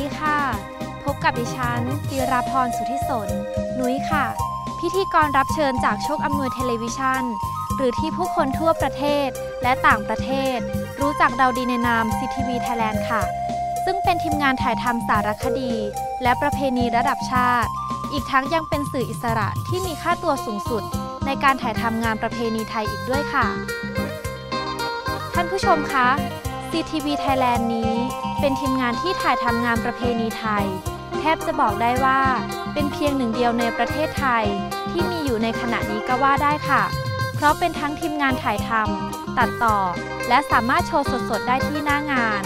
ดิฉันจิราพรสุทธิสน นุ้ยค่ะ พิธีกรรับเชิญจากโชคอำนวยเทเลวิชันหรือที่ผู้คนทั่วประเทศและต่างประเทศ รู้จักเราดีในนาม CTV Thailand ค่ะ ซึ่งเป็นทีมงานถ่ายทำสารคดี และประเพณีระดับชาติ อีกทั้งยังเป็นสื่ออิสระที่มีค่าตัวสูงสุด ในการถ่ายทำงานประเพณีไทยอีกด้วยค่ะ ท่านผู้ชมคะ CTV Thailand นี้ เป็นทีมงานที่ถ่ายทำงานประเพณีไทย แทบจะบอกได้ว่า เป็นเพียงหนึ่งเดียวในประเทศไทย ที่มีอยู่ในขณะนี้ก็ว่าได้ค่ะ เพราะเป็นทั้งทีมงานถ่ายทำตัดต่อ และสามารถโชว์สดๆได้ที่หน้างาน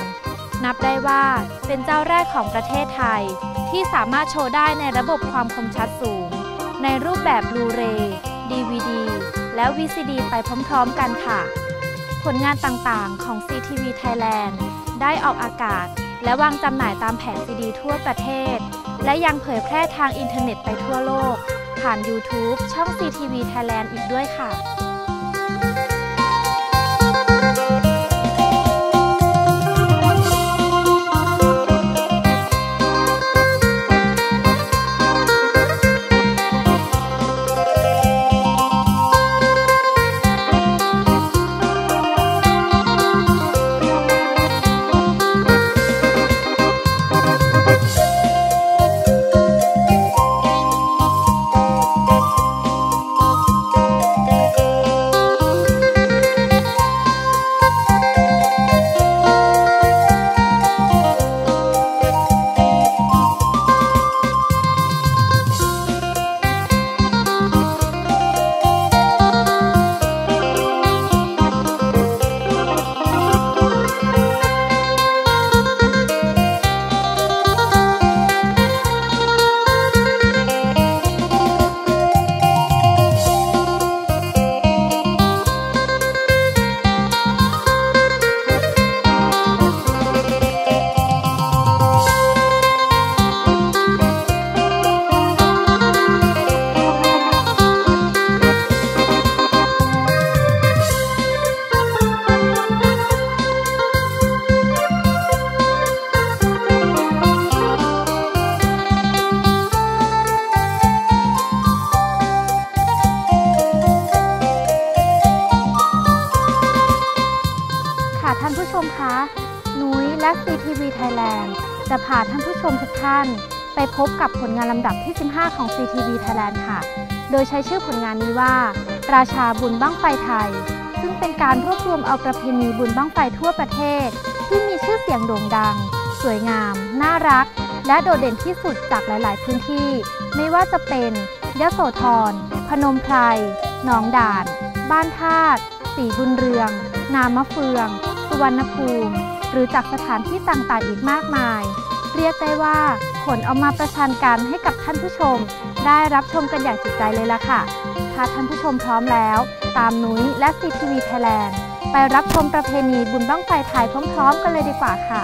นับได้ว่าเป็นเจ้าแรกของประเทศไทย ที่สามารถโชว์ได้ในระบบความคมชัดสูง ในรูปแบบบลูเรย์ DVD และ VCD ไปพร้อมๆกันค่ะ ผลงานต่างๆของ CTV Thailand ได้ออกอากาศ และวางจำหน่ายตามแผงซีดีทั่วประเทศ และยังเผยแพร่ทางอินเทอร์เน็ตไปทั่วโลก ผ่าน YouTube ช่อง CTV Thailand อีกด้วยค่ะ ท่านผู้ชมคะนุ้ยและ CTV Thailand จะพาท่านผู้ชมทุกท่าน ไปพบกับผลงานลำดับที่ 15 ของ CTV Thailand ค่ะ โดยใช้ชื่อผลงานนี้ว่า ราชาบุญบั้งไฟไทย ซึ่งเป็นการรวบรวมเอาประเพณีบุญบั้งไฟทั่วประเทศ ที่มีชื่อเสียงโด่งดัง สวยงาม น่ารัก และโดดเด่นที่สุดจากหลาย ๆ พื้นที่ ไม่ว่าจะเป็นยโสธร พนมไพรหนองด่าน บ้านธาตุสีบุญเรือง นามะเฟือง สุวรรณภูมิ หรือจากสถานที่ต่างๆอีกมากมาย เรียกได้ว่าขนเอามาประชันกันให้กับท่านผู้ชม ได้รับชมกันอย่างจิตใจเลยล่ะค่ะ ถ้าท่านผู้ชมพร้อมแล้ว ตามนุ้ยและซีทีวีไทยแลนด์ไปรับชมประเพณีบุญบ้างไฟไทยพร้อม ๆ กันเลยดีกว่าค่ะ